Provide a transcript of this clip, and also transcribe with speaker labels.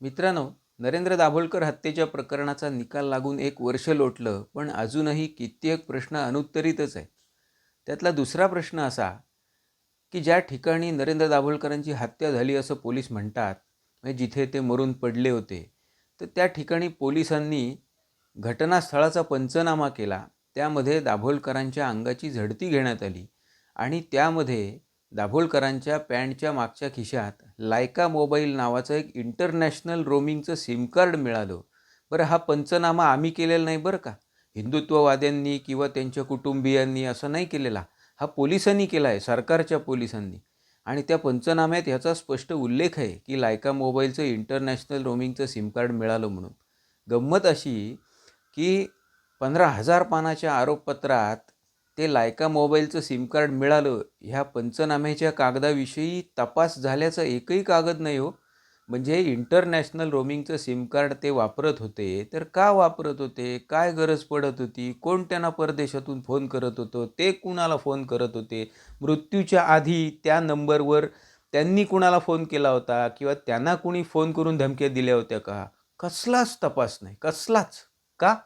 Speaker 1: मित्रांनो नरेंद्र दाभोलकर हत्येच्या प्रकरणाचा निकाल लागून एक वर्ष लोटलं पण अजूनही कित्येक प्रश्न अनुत्तरितच आहे त्यातला दुसरा प्रश्न असा की ज्या ठिकाणी नरेंद्र दाभोलकरांची हत्या झाली असं पोलीस म्हणतात म्हणजे जिथे ते मरून पडले होते तर त्या ठिकाणी पोलिसांनी घटनास्थळाचा पंचनामा केला. त्यामध्ये दाभोलकरांच्या अंगाची झडती घेण्यात आली आणि त्यामध्ये दाभोलकरांच्या पॅन्टच्या मागच्या खिशात लायका मोबाईल नावाचं एक इंटरनॅशनल रोमिंगचं सिम कार्ड मिळालं. बरं हा पंचनामा आम्ही केलेला नाही बरं का? हिंदुत्ववाद्यांनी किंवा त्यांच्या कुटुंबियांनी असं नाही केलेला. हा पोलिसांनी केला आहे सरकारच्या पोलिसांनी. आणि त्या पंचनाम्यात ह्याचा स्पष्ट उल्लेख आहे की लायका मोबाईलचं इंटरनॅशनल रोमिंगचं सिम कार्ड मिळालं म्हणून. गंमत अशी की पंधरा हजार पानाच्या आरोपपत्रात ते लायका मोबाईलचं सिम कार्ड मिळालं ह्या पंचनाम्याच्या कागदाविषयी तपास झाल्याचं एकही कागद नाही हो. म्हणजे इंटरनॅशनल रोमिंगचं सिम कार्ड ते वापरत होते तर का वापरत होते? काय गरज पडत होती? कोण त्यांना परदेशातून फोन करत होतं? ते कुणाला फोन करत होते? मृत्यूच्या आधी त्या नंबरवर त्यांनी कुणाला फोन केला होता? किंवा त्यांना कुणी फोन करून धमक्या दिल्या होत्या का? कसलाच तपास नाही. कसलाच. का?